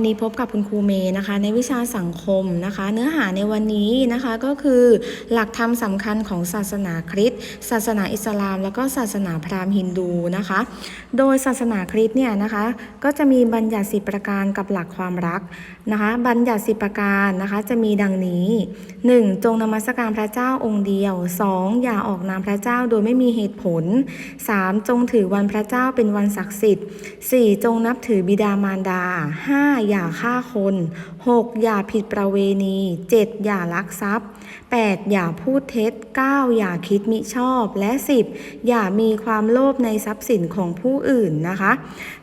วันนี้พบกับคุณครูเมย์นะคะ ในวิชาสังคมนะคะ เนื้อหาในวันนี้นะคะก็คือหลักธรรมสำคัญของศาสนาคริสต์ศาสนาอิสลาม แล้วก็ศาสนาพราหมณ์ฮินดูนะคะ โดยศาสนาคริสต์เนี่ยนะคะ ก็จะมีบัญญัติสิประการกับหลักความรักนะคะ บัญญัติสิประการนะคะจะมีดังนี้ 1. จงนมัสการพระเจ้าองค์เดียว 2. อย่าออกนามพระเจ้าโดยไม่มีเหตุผล 3. จงถือวันพระเจ้าเป็นวันศักดิ์สิทธิ์ 4. จงนับถือบิดามารดา 5. อย่าฆ่าคน 6. อย่าผิดประเวณี 7. อย่าลักทรัพย์ 8. อย่าพูดเท็จ 9. อย่าคิดมิชอบและ 10. อย่ามีความโลภในทรัพย์สินของผู้อื่นนะคะ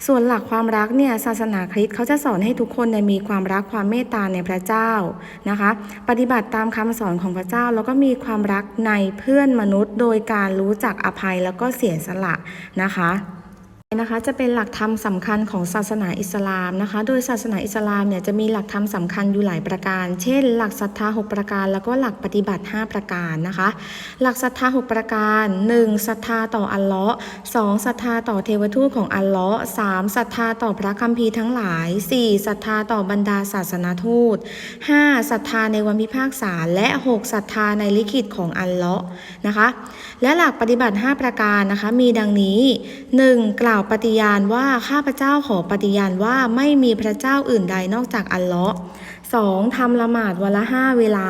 ส่วนหลักความรักเนี่ยศาสนาคริสต์เขาจะสอนให้ทุกคนเนี่ยมีความรักความเมตตาในพระเจ้านะคะ ปฏิบัติตามคำสอนของพระเจ้าแล้วก็มีความรักในเพื่อนมนุษย์ โดยการรู้จักอภัยแล้วก็เสียสละนะคะ นะคะจะเป็นหลักธรรมสำคัญของศาสนาอิสลามนะคะ โดยศาสนาอิสลามเนี่ยจะมีหลักธรรมสำคัญอยู่หลายประการ เช่น หลักศรัทธา 6 ประการ แล้วก็หลักปฏิบัติ 5 ประการนะคะ หลักศรัทธา 6 ประการ 1. ศรัทธาต่ออัลเลาะห์ 2. ศรัทธาต่อเทวทูตของอัลเลาะห์ 3. ศรัทธาต่อพระคัมภีร์ทั้งหลาย 4. ศรัทธาต่อบรรดาศาสนาทูต 5. ศรัทธาในวันพิพากษาและ 6. ศรัทธาในลิขิตของอัลเลาะห์นะคะ และหลักปฏิบัติ 5 ประการนะคะมีดังนี้ 1. กล่าวปฏิญาณว่าข้าพเจ้าขอปฏิญาณว่าไม่มีพระเจ้าอื่นใดนอกจากอัลเลาะห์ 2. ทำละหมาดวันละ5เวลา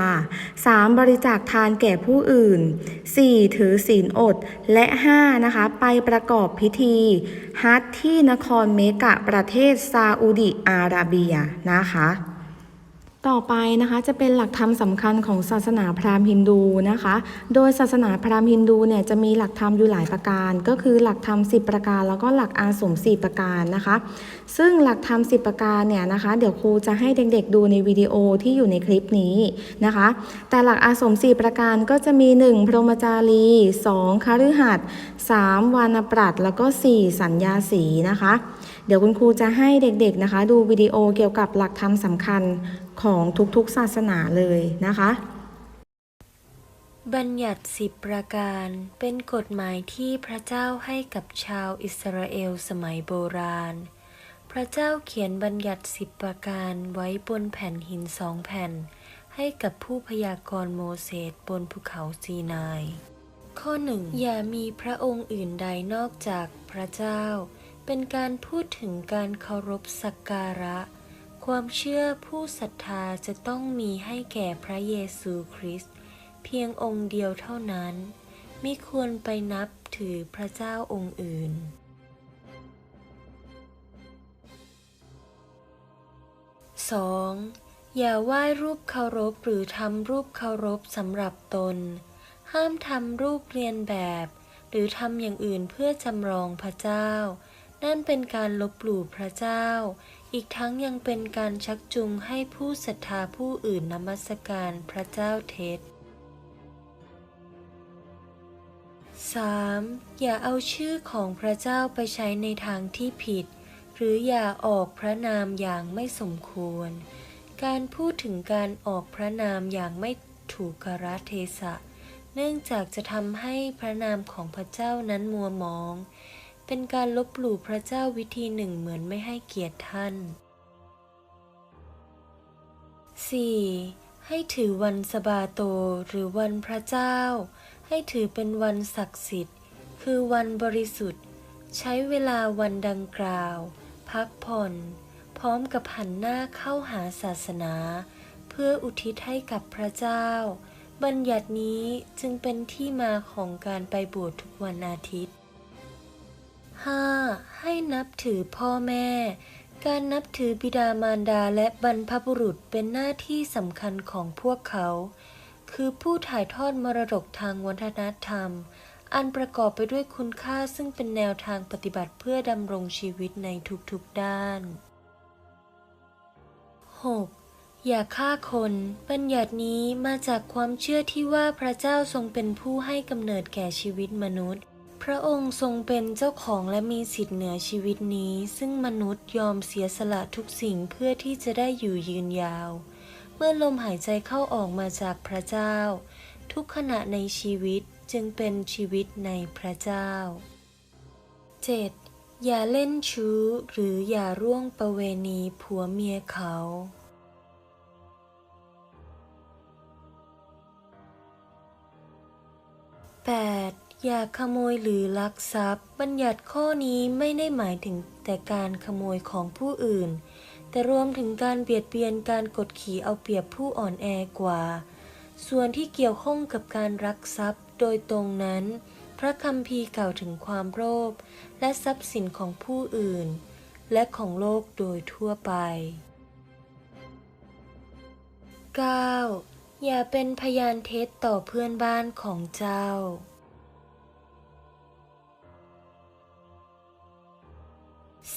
3. บริจาคทานแก่ผู้อื่น 4. ถือศีลอด และ 5. นะคะ ไปประกอบพิธีฮัจญ์ที่นครเมกะประเทศซาอุดิอาระเบียนะคะ ต่อไปนะคะจะเป็นหลักธรรมสำคัญของศาสนาพราหมณ์ฮินดูนะคะ โดยศาสนาพราหมณ์ฮินดูเนี่ยจะมีหลักธรรมอยู่หลายประการ ก็คือหลักธรรม10 ประการ แล้วก็หลักอาสม4ประการนะคะ ซึ่งหลักธรรม10 ประการเนี่ยนะคะ เดี๋ยวครูจะให้เด็กๆดูในวิดีโอที่อยู่ในคลิปนี้นะคะ แต่หลักอาสม4ประการก็จะมี 1 พรหมจารี 2คฤหัสถ์3วานปรัตแล้วก็ 4 สัญญาสีนะคะ เดี๋ยวคุณครูจะให้เด็กๆนะคะ ดูวิดีโอเกี่ยวกับหลักธรรมสำคัญ ของทุกๆศาสนาเลยนะคะ บัญญัติสิบประการเป็นกฎหมายที่พระเจ้าให้กับชาวอิสราเอลสมัยโบราณ พระเจ้าเขียนบัญญัติสิบประการไว้บนแผ่นหินสองแผ่น ให้กับผู้พยากรณ์โมเสสบนภูเขาซีนาย ข้อหนึ่งอย่ามีพระองค์อื่นใดนอกจากพระเจ้า เป็นการพูดถึงการเคารพสักการะ ความเชื่อผู้ศรัทธาจะต้องมีให้แก่พระเยซูคริสต์เพียงองค์เดียวเท่านั้น ไม่ควรไปนับถือพระเจ้าองค์อื่น 2. อย่าไหว้รูปเคารพหรือทำรูปเคารพสำหรับตน ห้ามทำรูปเรียนแบบ หรือทำอย่างอื่นเพื่อจำลองพระเจ้า นั่นเป็นการลบหลู่พระเจ้า อีกทั้งยังเป็นการชักจูงให้ผู้ศรัทธาผู้อื่นนมัสการพระเจ้าเท็จ 3. อย่าเอาชื่อของพระเจ้าไปใช้ในทางที่ผิด หรืออย่าออกพระนามอย่างไม่สมควร การพูดถึงการออกพระนามอย่างไม่ถูกกรเทศะ เนื่องจากจะทำให้พระนามของพระเจ้านั้นมัวมอง เป็นการลบหลู่พระเจ้าวิธีหนึ่งเหมือนไม่ให้เกียรติท่าน 4. ให้ถือวันสบาโตหรือวันพระเจ้า ให้ถือเป็นวันศักดิ์สิทธิ์ คือวันบริสุทธิ์ ใช้เวลาวันดังกล่าว พักผ่อน พร้อมกับหันหน้าเข้าหาศาสนา เพื่ออุทิศให้กับพระเจ้า บัญญัตินี้จึงเป็นที่มาของการไปบวชทุกวันอาทิตย์ 5. ให้นับถือพ่อแม่ การนับถือบิดามารดาและบรรพบุรุษเป็นหน้าที่สำคัญของพวกเขา คือผู้ถ่ายทอดมรดกทางวัฒนธรรม อันประกอบไปด้วยคุณค่าซึ่งเป็นแนวทางปฏิบัติเพื่อดำรงชีวิตในทุกๆด้าน 6. อย่าฆ่าคน บัญญัตินี้มาจากความเชื่อที่ว่าพระเจ้าทรงเป็นผู้ให้กำเนิดแก่ชีวิตมนุษย์ พระองค์ทรงเป็นเจ้าของและมีสิทธิ์เหนือชีวิตนี้ ซึ่งมนุษย์ยอมเสียสละทุกสิ่งเพื่อที่จะได้อยู่ยืนยาว เมื่อลมหายใจเข้าออกมาจากพระเจ้า ทุกขณะในชีวิตจึงเป็นชีวิตในพระเจ้า 7. อย่าเล่นชู้หรืออย่าร่วงประเวณีผัวเมียเขา 8. อย่าขโมยหรือลักทรัพย์ บัญญัติข้อนี้ไม่ได้หมายถึงแต่การขโมยของผู้อื่น แต่รวมถึงการเบียดเบียนการกดขี่เอาเปรียบผู้อ่อนแอกว่า ส่วนที่เกี่ยวข้องกับการรักทรัพย์โดยตรงนั้น พระคัมภีร์กล่าวถึงความโลภและทรัพย์สินของผู้อื่น และของโลกโดยทั่วไป 9. อย่าเป็นพยานเท็จต่อเพื่อนบ้านของเจ้า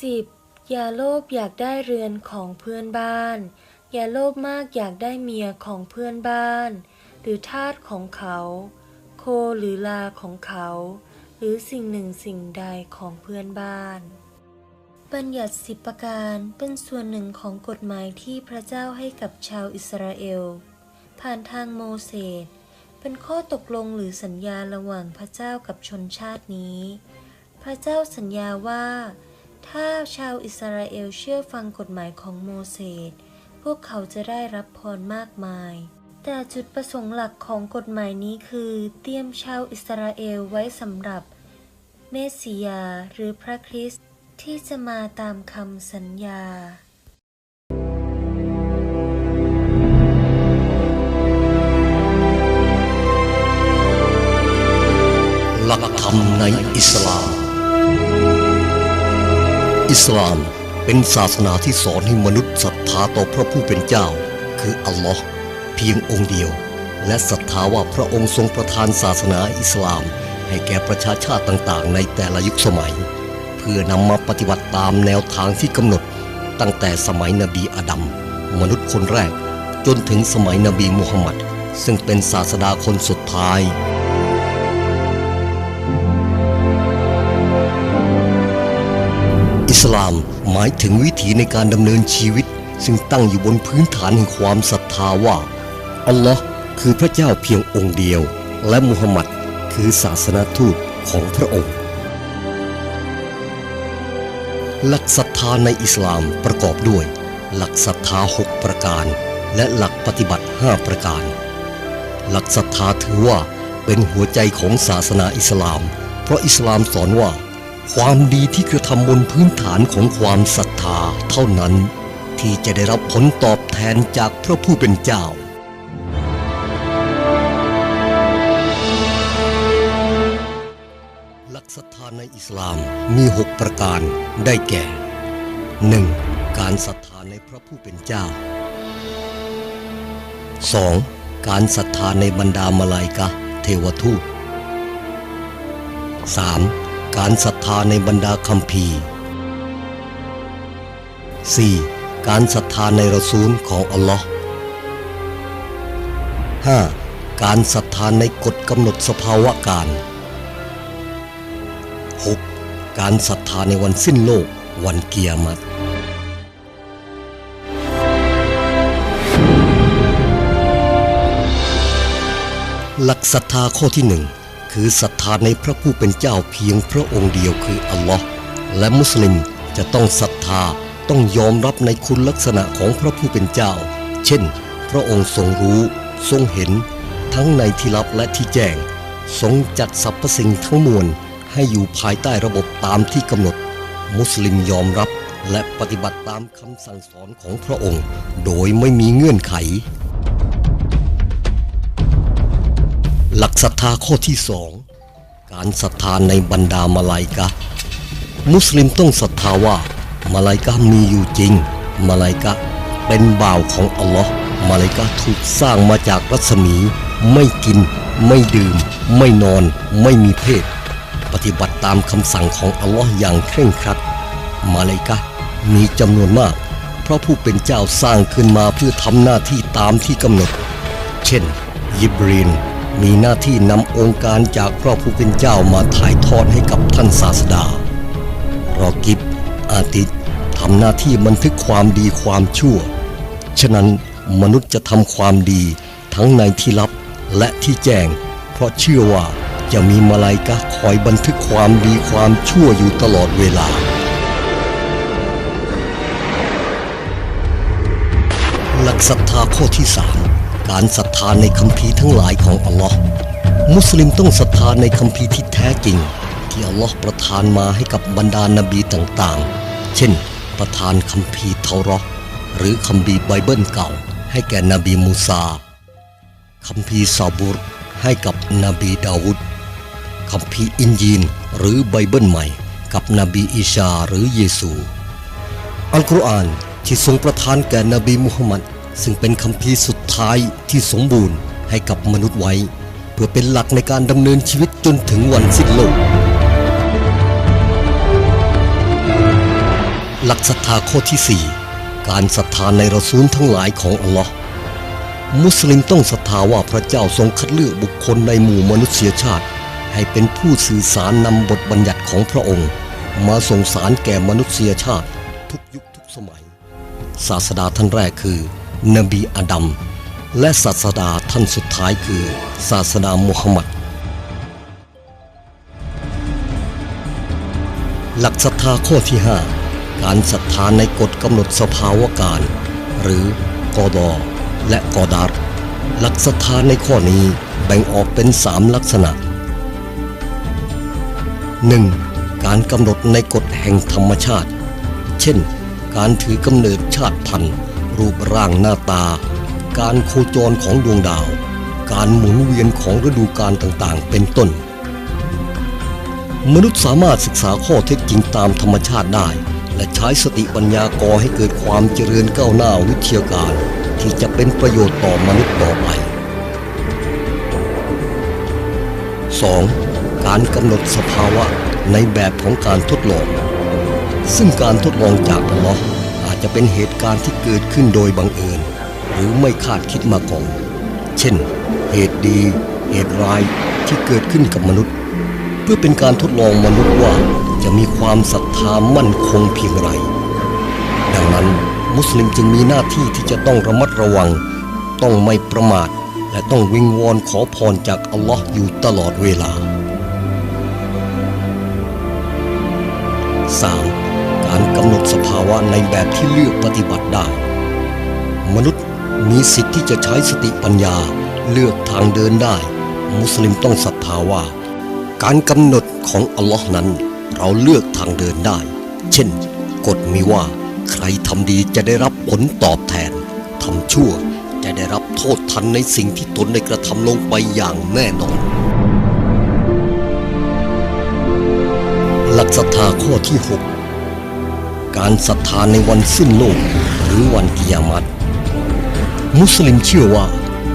10. อย่าโลภอยากได้เรือนของเพื่อนบ้าน อย่าโลภมากอยากได้เมียของเพื่อนบ้าน หรือทาสของเขา โคหรือลาของเขา หรือสิ่งหนึ่งสิ่งใดของเพื่อนบ้านบัญญัติสิบประการเป็นส่วนหนึ่งของกฎหมายที่พระเจ้าให้กับชาวอิสราเอล ผ่านทางโมเสสเป็นข้อตกลงหรือสัญญาระหว่างพระเจ้ากับชนชาตินี้ พระเจ้าสัญญาว่า ถ้าชาวอิสราเอลเชื่อฟังกฎหมายของโมเสส พวกเขาจะได้รับพรมากมาย แต่จุดประสงค์หลักของกฎหมายนี้คือ เตรียมชาวอิสราเอลไว้สำหรับ เมสสิยาหรือพระคริสต์ที่จะมาตามคำสัญญาหลักธรรมในอิสลาม สลามเป็นศาสนาที่สอนให้มนุษย์ศรัทธาต่อพระผู้เป็นเจ้า คืออัลลอฮ์เพียงองค์เดียว และศรัทธาว่าพระองค์ทรงประทานศาสนาอิสลาม ให้แก่ประชาชาติต่างๆ ในแต่ละยุคสมัย เพื่อนำมาปฏิบัติตามแนวทางที่กำหนด ตั้งแต่สมัยนบีอาดัมมนุษย์คนแรก จนถึงสมัยนบีมุฮัมมัดซึ่งเป็นศาสดาคนสุดท้าย สลามหมายถึงวิถีในการดำเนินชีวิต ซึ่งตั้งอยู่บนพื้นฐานแห่งความศรัทธาว่า อัลลอฮ์คือพระเจ้าเพียงองค์เดียว และมุฮัมมัดคือศาสนาทูตของพระองค์ หลักศรัทธาในอิสลามประกอบด้วย หลักศรัทธาหกประการ และหลักปฏิบัติห้าประการ หลักศรัทธาถือว่าเป็นหัวใจของศาสนาอิสลาม เพราะอิสลามสอนว่า ความดีที่กระทำบนพื้นฐานของความศรัทธาเท่านั้น ที่จะได้รับผลตอบแทนจากพระผู้เป็นเจ้า หลักศรัทธาในอิสลามมีหกประการได้แก่ 1. การศรัทธาในพระผู้เป็นเจ้า 2. การศรัทธาในบรรดามาลายกะเทวทูต 3. การศรัทธาในบรรดาคัมภีร์ 4. การศรัทธาในรอซูลของอัลลอฮ์ 5. การศรัทธาในกฎกำหนดสภาวะการ 6. การศรัทธาในวันสิ้นโลกวันเกียรมัตหลักศรัทธาข้อที่หนึ่ง คือศรัทธาในพระผู้เป็นเจ้าเพียงพระองค์เดียวคืออัลลอฮ์และมุสลิมจะต้องศรัทธาต้องยอมรับในคุณลักษณะของพระผู้เป็นเจ้า เช่น พระองค์ทรงรู้ ทรงเห็น ทั้งในที่ลับและที่แจ้ง ทรงจัดสรรพสิ่งทั้งมวลให้อยู่ภายใต้ระบบตามที่กำหนด มุสลิมยอมรับและปฏิบัติตามคำสั่งสอนของพระองค์ โดยไม่มีเงื่อนไข หลักศรัทธาข้อที่สองการศรัทธาในบรรดามาลายกะ มุสลิมต้องศรัทธาว่ามาลายกะมีอยู่จริง มาลายกะเป็นบ่าวของอัลลอฮ์มาลายกะถูกสร้างมาจากรัศมี ไม่กิน ไม่ดื่ม ไม่นอน ไม่มีเพศ ปฏิบัติตามคำสั่งของอัลลอฮ์อย่างเคร่งครัด มาลายกะมีจำนวนมาก เพราะผู้เป็นเจ้าสร้างขึ้นมาเพื่อทำหน้าที่ตามที่กำหนด เช่นยิบรีน มีหน้าที่นำองค์การจากพระผู้เป็นเจ้ามาถ่ายทอดให้กับท่านศาสดา รอกิบอาทิตย์ทำหน้าที่บันทึกความดีความชั่ว ฉะนั้นมนุษย์จะทำความดีทั้งในที่ลับและที่แจ้ง เพราะเชื่อว่าจะมีมาลายกะคอยบันทึกความดีความชั่วอยู่ตลอดเวลา หลักศรัทธาข้อที่สาม การศรัทธาในคัมภีร์ทั้งหลายของอัลลอฮ์มุสลิมต้องศรัทธาในคัมภีร์ที่แท้จริง ที่อัลลอฮ์ประทานมาให้กับบรรดานบีต่างๆ เช่น ประทานคัมภีร์เทาราะห์หรือคัมภีร์ไบเบิลเก่า ให้แก่นบีมูซาคัมภีร์ซาบูรให้กับนบีดาวุดคัมภีร์อินยีนหรือไบเบิลใหม่ กับนบีอีชาหรือเยซู อัลกุรอานที่ทรงประทานแก่นบีมุฮัมมัด ซึ่งเป็นคัมภีสุดท้ายที่สมบูรณ์ให้กับมนุษย์ไว้ เพื่อเป็นหลักในการดำเนินชีวิตจนถึงวันสิ้นโลก หลักศรัทธาข้อที่ 4 การศรัทธาในรอซูลทั้งหลายของอัลลอฮ์มุสลิมต้องศรัทธาว่าพระเจ้าทรงคัดเลือกบุคคลในหมู่มนุษยชาติ ให้เป็นผู้สื่อสารนำบทบัญญัติของพระองค์ มาส่งสารแก่มนุษยชาติ ทุกยุคทุกสมัย ศาสดาท่านแรกคือ นบีอาดัม และศาสดาท่านสุดท้ายคือศาสดามุฮัมมัด หลักศรัทธาข้อที่ 5 การศรัทธาในกฎกำหนดสภาวะการ หรือกอดอและกอดาร์หลักศรัทธาในข้อนี้แบ่งออกเป็นสามลักษณะ 1. การกำหนดในกฎแห่งธรรมชาติ เช่น การถือกำเนิดชาติพันธุ์ รูปร่างหน้าตา การโคจรของดวงดาว การหมุนเวียนของฤดูกาลต่างๆ เป็นต้น มนุษย์สามารถศึกษาข้อเท็จจริงตามธรรมชาติได้ และใช้สติปัญญาก่อให้เกิดความเจริญก้าวหน้าวิทยาการ ที่จะเป็นประโยชน์ต่อมนุษย์ต่อไป 2. การกำหนดสภาวะในแบบของการทดลอง ซึ่งการทดลองจากอัลลอฮ์ จะเป็นเหตุการณ์ที่เกิดขึ้นโดยบังเอิญ หรือไม่คาดคิดมาก่อน เช่น เหตุดี เหตุร้ายที่เกิดขึ้นกับมนุษย์ เพื่อเป็นการทดลองมนุษย์ว่าจะมีความศรัทธามั่นคงเพียงไร ดังนั้นมุสลิมจึงมีหน้าที่ที่จะต้องระมัดระวัง ต้องไม่ประมาท และต้องวิงวอนขอพรจากอัลลอฮ์อยู่ตลอดเวลา 3. กำหนดสภาวะในแบบที่เลือกปฏิบัติได้ มนุษย์มีสิทธิ์ที่จะใช้สติปัญญาเลือกทางเดินได้ มุสลิมต้องศรัทธาว่า การกำหนดของอัลลอฮ์นั้นเราเลือกทางเดินได้ เช่น กฎมีว่า ใครทำดีจะได้รับผลตอบแทนทำชั่วจะได้รับโทษทันในสิ่งที่ตนได้กระทำลงไปอย่างแน่นอน หลักศรัทธาข้อที่ 6 การศรัทธาในวันสิ้นโลกหรือวันกิยามัตมุสลิมเชื่อว่า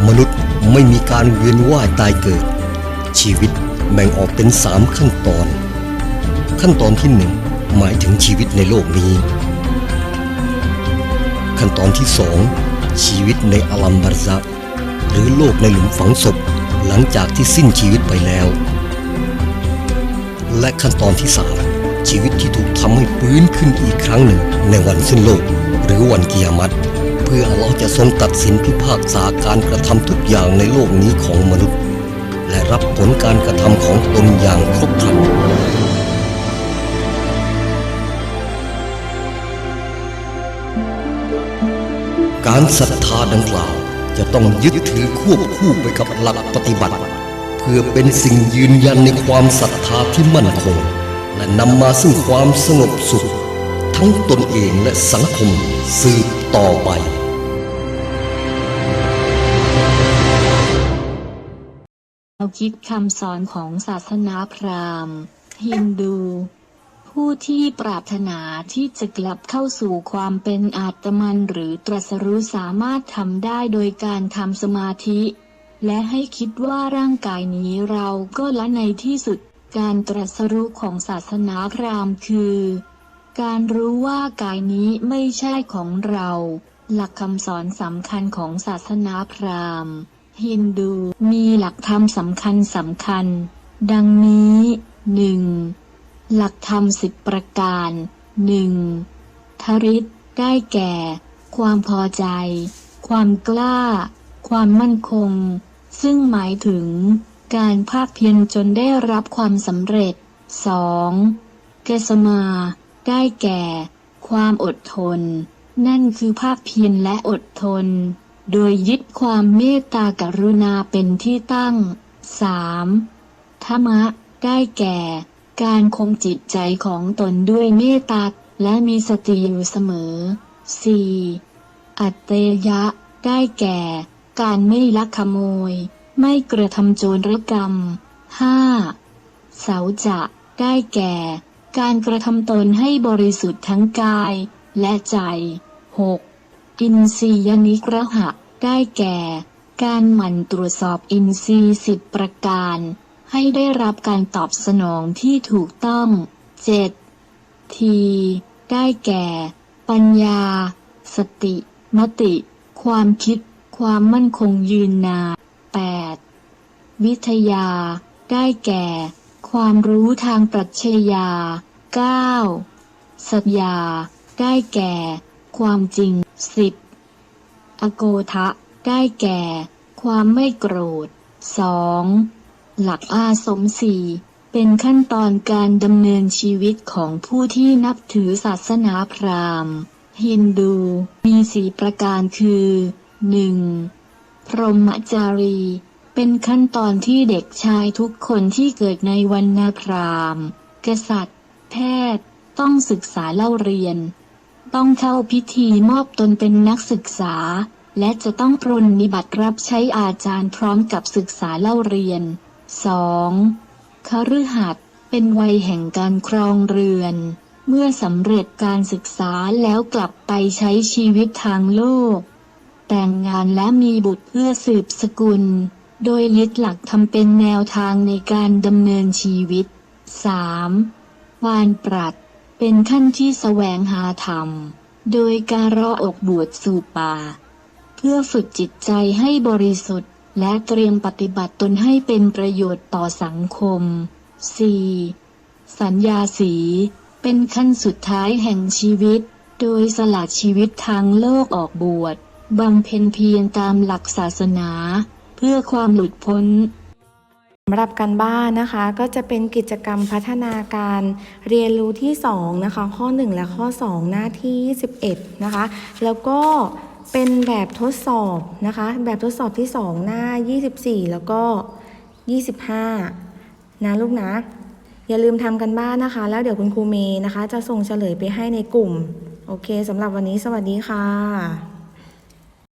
มนุษย์ไม่มีการเวียนว่ายตายเกิด ชีวิตแบ่งออกเป็นสามขั้นตอน ขั้นตอนที่หนึ่งหมายถึงชีวิตในโลกนี้ ขั้นตอนที่สองชีวิตในอัลัมบารซักหรือโลกในหลุมฝังศพหลังจากที่สิ้นชีวิตไปแล้ว และขั้นตอนที่สาม ชีวิตที่ถูกทำให้ฟื้นขึ้นอีกครั้งหนึ่งในวันสิ้นโลก หรือวันกิยามัตเพื่ออัลลอฮ์จะทรงตัดสินพิพากษาการกระทำทุกอย่างในโลกนี้ของมนุษย์ และรับผลการกระทำของตนอย่างครบครันการศรัทธาดังกล่าวจะต้องยึดถือควบคู่ไปกับหลักปฏิบัติ เพื่อเป็นสิ่งยืนยันในความศรัทธาที่มั่นคง และนำมาซึ่งความสงบสุข ทั้งตนเองและสังคมสืบต่อไปแนวคิดคำสอนของศาสนาพราหมณ์ฮินดู ผู้ที่ปรารถนาที่จะกลับเข้าสู่ความเป็นอาตมันหรือตรัสรู้สามารถทำได้โดยการทำสมาธิ และให้คิดว่าร่างกายนี้เราก็ละในที่สุด การตรัสรู้ของศาสนาพราหมณ์คือ การรู้ว่ากายนี้ไม่ใช่ของเรา หลักคำสอนสำคัญของศาสนาพราหมณ์ฮินดูมีหลักธรรมสำคัญสำคัญ ดังนี้หนึ่งหลักธรรมสิบประการหนึ่งทริตได้แก่ ความพอใจ ความกล้า ความมั่นคง ซึ่งหมายถึง การภาคเพียรจนได้รับความสำเร็จสองเกสมา ได้แก่ ความอดทน นั่นคือภาคเพียรและอดทน โดยยึดความเมตตากรุณาเป็นที่ตั้ง 3. ธรรมะ ได้แก่ การคงจิตใจของตนด้วยเมตตาและมีสติอยู่เสมอ 4. อัตเตยะ ได้แก่ การไม่ลักขโมย ไม่กระทำโจรกรรม 5. เสาจะได้แก่ การกระทำตนให้บริสุทธิ์ทั้งกายและใจ 6. อินทรียนิกระหะ ได้แก่ การหมั่นตรวจสอบอินทรีย์สิบประการ ให้ได้รับการตอบสนองที่ถูกต้อง 7. ที ได้แก่ ปัญญา สติ มติ ความคิด ความมั่นคงยืนนาน 8. วิทยา ได้แก่ ความรู้ทางปรัชญา 9. สัญญา ได้แก่ ความจริง 10. อโกทะ ได้แก่ ความไม่โกรธ 2. หลักอาสมสีเป็นขั้นตอนการดำเนินชีวิตของผู้ที่นับถือศาสนาพราหมณ์ ฮินดู มีสี่ประการคือ 1. พรหมจารี เป็นขั้นตอนที่เด็กชายทุกคนที่เกิดในวันนาพรามกษัตริย์ แพทย์ ต้องศึกษาเล่าเรียน ต้องเข้าพิธีมอบตนเป็นนักศึกษา และจะต้องปรนนิบัติรับใช้อาจารย์พร้อมกับศึกษาเล่าเรียน 2. คฤหัสถ์เป็นวัยแห่งการครองเรือน เมื่อสำเร็จการศึกษาแล้วกลับไปใช้ชีวิตทางโลก แต่งงานและมีบุตรเพื่อสืบสกุล โดยยึดหลักทำเป็นแนวทางในการดำเนินชีวิต 3. วานปรัด เป็นขั้นที่แสวงหาธรรม โดยการรออกบวชสู่ป่า เพื่อฝึกจิตใจให้บริสุทธิ์ และเตรียมปฏิบัติตนให้เป็นประโยชน์ต่อสังคม 4. สัญญาสี เป็นขั้นสุดท้ายแห่งชีวิต โดยสละชีวิตทางโลกออกบวช บำเพ็ญเพียรตามหลักศาสนา เพื่อความหลุดพ้นสำหรับการบ้านนะคะก็จะเป็นกิจกรรมพัฒนาการเรียนรู้ที่2นะคะข้อ 1 และข้อ 2 หน้าที่21นะคะ แล้วก็เป็นแบบทดสอบนะคะ แบบทดสอบที่ 2 หน้า 24 แล้วก็ 25 นะลูกนะ อย่าลืมทำกันบ้านนะคะ แล้วเดี๋ยวคุณครูเมย์นะคะ จะส่งเฉลยไปให้ในกลุ่ม โอเคสำหรับวันนี้สวัสดีค่ะ